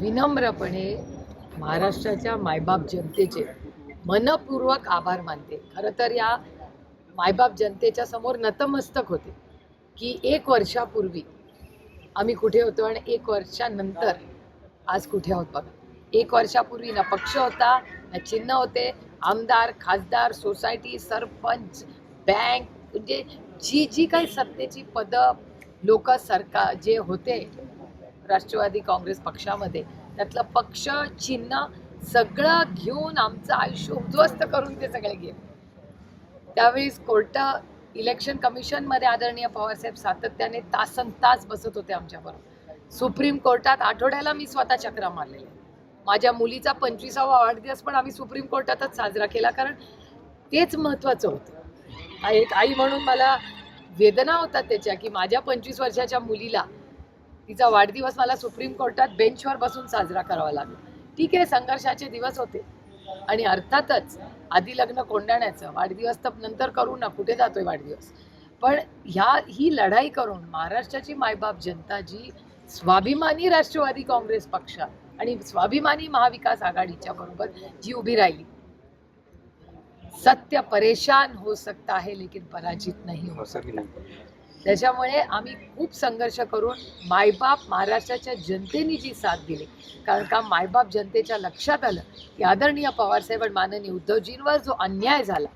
विनम्रपणे महाराष्ट्राच्या मायबाप जनतेचे मनपूर्वक आभार मानते. खरं तर या मायबाप जनतेच्या समोर नतमस्तक होते की एक वर्षापूर्वी आम्ही कुठे होतो आणि एक वर्षानंतर आज कुठे आहोत बघा. एक वर्षापूर्वी ना पक्ष होता ना चिन्ह होते. आमदार खासदार सोसायटी सरपंच बँक म्हणजे जी जी काही सत्तेची पदं लोक सरकार जे होते राष्ट्रवादी काँग्रेस पक्षामध्ये. त्यातलं पक्ष चिन्ह सगळं घेऊन आमचं आयुष्य उद्ध्वस्त करून ते सगळे गेले. त्यावेळेस कोर्ट इलेक्शन कमिशनमध्ये आदरणीय पवारसाहेब सातत्याने तासन तास बसत होते आमच्याबरोबर. सुप्रीम कोर्टात आठवड्याला मी स्वतः चक्रा मारलेल्या माझ्या मुलीचा पंचवीसावा वाढदिवस पण आम्ही सुप्रीम कोर्टातच साजरा केला कारण तेच महत्त्वाचं होतं. एक आई म्हणून मला वेदना होतात त्याच्या की माझ्या पंचवीस वर्षाच्या मुलीला तिचा वाढदिवस मला सुप्रीम कोर्टात बेंचवर बसून साजरा करावा लागला. ठीक आहे संघर्षाचे दिवस होते. आणि अर्थातच आधी लग्न कोंडाण्याचं वाढदिवस तर नंतर करू ना कुठे जातोय वाढदिवस? पण ह्या ही लढाई करून महाराष्ट्राची मायबाप जनता जी स्वाभिमानी राष्ट्रवादी काँग्रेस पक्ष आणि स्वाभिमानी महाविकास आघाडीच्या बरोबर जी उभी राहिली सत्य परेशान हो सकता है लेकिन पराजित नहीं हो सकता त्याच्यामुळे आम्ही खूप संघर्ष करून मायबाप महाराष्ट्राच्या जनतेने जी साथ दिली. कारण का मायबाप जनतेच्या लक्षात आलं की आदरणीय पवारसाहेब आणि माननीय उद्धवजींवर जो अन्याय झाला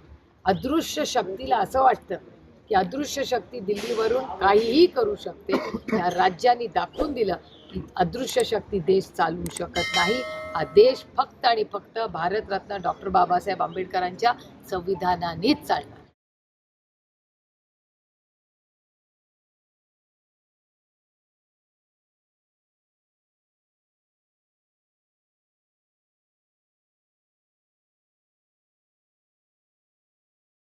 अदृश्य शक्तीला असं वाटतं की अदृश्य शक्ती दिल्लीवरून काहीही करू शकते या राज्यांनी दाखवून दिलं की अदृश्य शक्ती देश चालवू शकत नाही. हा देश फक्त आणि फक्त भारतरत्न डॉक्टर बाबासाहेब आंबेडकरांच्या संविधानानेच चालणार.